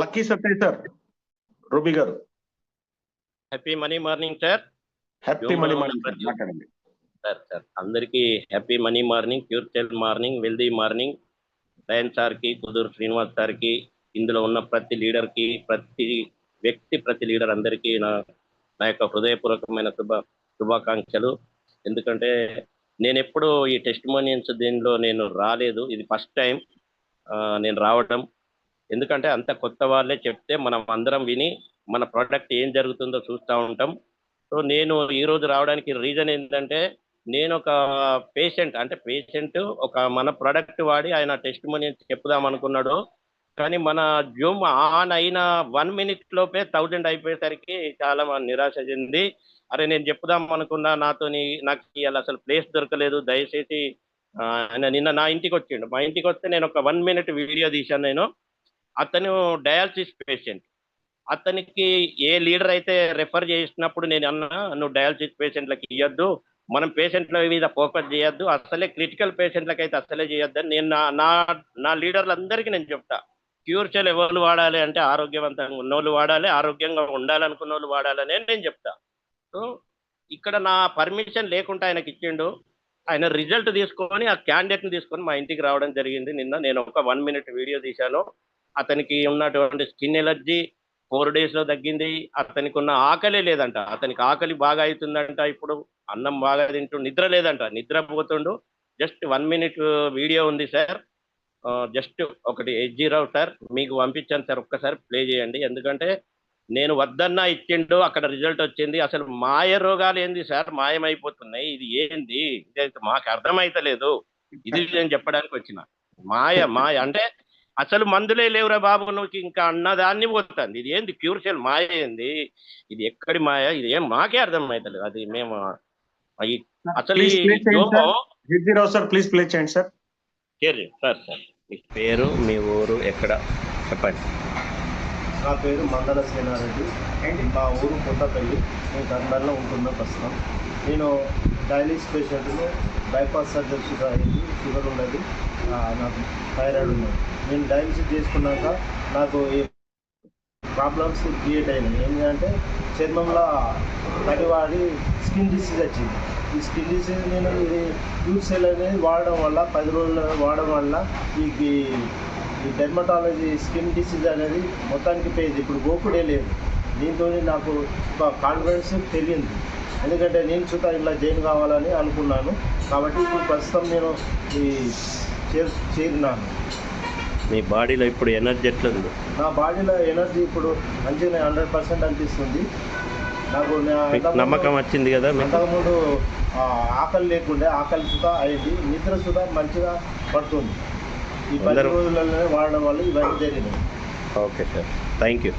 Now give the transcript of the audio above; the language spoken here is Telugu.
లక్కీ సత్య్ సార్ రూబీ గారు. Happy money morning sir happy money morning మాట్లాడండి. సార్ సార్ అందరికీ happy money morning pure tell morning wealthy morning lion సార్కి కుదూరు శ్రీనివాస్ సార్కి ఇందులో ఉన్న ప్రతి లీడర్కి ప్రతి వ్యక్తి ప్రతి లీడర్ అందరికీ నా నా యొక్క హృదయపూర్వకమైన శుభ శుభాకాంక్షలు. ఎందుకంటే నేను ఎప్పుడు ఈ టెస్ట్ మోనియన్స్ దీనిలో నేను రాలేదు. ఇది ఫస్ట్ టైం నేను రావడం. ఎందుకంటే అంత కొత్త వాళ్ళే చెప్తే మనం అందరం విని మన ప్రోడక్ట్ ఏం జరుగుతుందో చూస్తూ ఉంటాం. సో నేను ఈ రోజు రావడానికి రీజన్ ఏంటంటే నేను ఒక పేషెంట్ అంటే పేషెంట్ ఒక మన ప్రోడక్ట్ వాడి ఆయన టెస్ట్ మనీ చెప్పుదాం అనుకున్నాడు. కానీ మన జూమ్ ఆన్ అయిన వన్ మినిట్ లోపే థౌజండ్ అయిపోయేసరికి చాలా నిరాశ చెంది అరే నేను చెప్పుదాం అనుకున్నా నాతోని నాకు ఇవాళ అసలు ప్లేస్ దొరకలేదు. దయచేసి ఆయన నిన్న నా ఇంటికి వచ్చిండు. మా ఇంటికి వస్తే నేను ఒక వన్ మినిట్ వీడియో తీశాను నేను. అతను డయాలసిస్ పేషెంట్. అతనికి ఏ లీడర్ అయితే రెఫర్ చేసినప్పుడు నేను అన్నా నువ్వు డయాలసిస్ పేషెంట్లకి ఇవ్వద్దు మనం పేషెంట్ల మీద ఫోకస్ చేయొద్దు. అసలే క్రిటికల్ పేషెంట్లకి అయితే అసలే చేయొద్దు అని నేను నా నా నా లీడర్లందరికీ నేను చెప్తా. క్యూర్ సెల్ ఎవరు వాడాలి అంటే ఆరోగ్యవంతంగా ఉన్నోళ్ళు వాడాలి ఆరోగ్యంగా ఉండాలనుకున్న వాళ్ళు వాడాలని నేను చెప్తా. సో ఇక్కడ నా పర్మిషన్ లేకుండా ఆయనకి ఇచ్చిండు. ఆయన రిజల్ట్ తీసుకొని ఆ క్యాండిడేట్ని తీసుకొని మా ఇంటికి రావడం జరిగింది నిన్న. నేను ఒక వన్ మినిట్ వీడియో తీశాను. అతనికి ఉన్నటువంటి స్కిన్ ఎలర్జీ ఫోర్ డేస్లో తగ్గింది. అతనికి ఉన్న ఆకలి లేదంట. అతనికి ఆకలి బాగా అవుతుందంట ఇప్పుడు. అన్నం బాగా తింటూ నిద్ర లేదంట. నిద్ర పోతుండు జస్ట్ వన్ మినిట్ వీడియో ఉంది సార్. జస్ట్ ఒకటి ఎయిట్ జీరో సార్. మీకు పంపించాను సార్. ఒక్కసారి ప్లే చేయండి. ఎందుకంటే నేను వద్దన్నా ఇచ్చిండు. అక్కడ రిజల్ట్ వచ్చింది. అసలు మాయ రోగాలు ఏంది సార్? మాయమైపోతున్నాయి. ఇది ఏంది? ఇది మాకు అర్థమైతలేదు. ఇది నేను చెప్పడానికి వచ్చిన. మాయ మాయ. అంటే అసలు మందులే లేవురా బాబు నువ్వు ఇంకా అన్నదాన్ని పోతుంది. ఇది ఏంది? ప్యూర్ సెల్ మాయ ఏంది? ఇది ఎక్కడి మాయ? ఇది ఏం మాకే అర్థం అవుతలేదు అది మేము అసలు ప్లీజ్ ప్లే చేయండి సార్. సార్ ప్లీజ్ ప్లే చేయండి సార్. చేరి సార్ సార్. మీ పేరు మీ ఊరు ఎక్కడ? చెప్పండి. నా పేరు మందల సేనారెడ్డి మా ఊరు కొత్తపల్లి నేను దండల్లో ఉంటున్నా ప్రస్తుతం. నేను డయాలిసిస్ పేషెంట్ను బైపాస్ సర్జరీ షుగర్ అయింది షుగర్ ఉన్నది నాకు థైరాయిడ్ ఉన్నది. నేను డయాలసిస్ చేసుకున్నాక నాకు ఈ ప్రాబ్లమ్స్ క్రియేట్ అయినాయి. ఏంటంటే చర్మంలో తడివాడి స్కిన్ డిసీజ్ వచ్చింది. ఈ స్కిన్ డిసీజ్ నేను ఇది యూత్ సెల్ అనేది వాడడం వల్ల పది రోజులు వాడడం వల్ల ఈ ఈ- డెర్మటాలజీ స్కిన్ డిసీజ్ అనేది మొత్తానికి పోయింది. ఇప్పుడు గోకుడే లేదు. దీంతో నాకు ఒక కాన్ఫిడెన్స్ తెలియదు ఎందుకంటే నేను చూత ఇలా జైన్ కావాలని అనుకున్నాను. కాబట్టి ఇప్పుడు ప్రస్తుతం నేను ఈ చేర్ చేరినాను. మీ బాడీలో ఇప్పుడు ఎనర్జీ ఎట్లుంది? నా బాడీలో ఎనర్జీ ఇప్పుడు మంచిగా హండ్రెడ్ పర్సెంట్ అనిపిస్తుంది. నాకు నా- మీకు అంతకుముందు- నమ్మకం వచ్చింది కదా మీకు? అంతకుముందు ఆ, ఆకలి లేకుండే ఆకలి సుధా అయింది. నిద్ర సుధా మంచిగా పడుతుంది. ఈ పది అందరూ- రోజులలోనే వాడడం వల్ల ఇవన్నీ జరిగినాయి. Okay sir. Thank you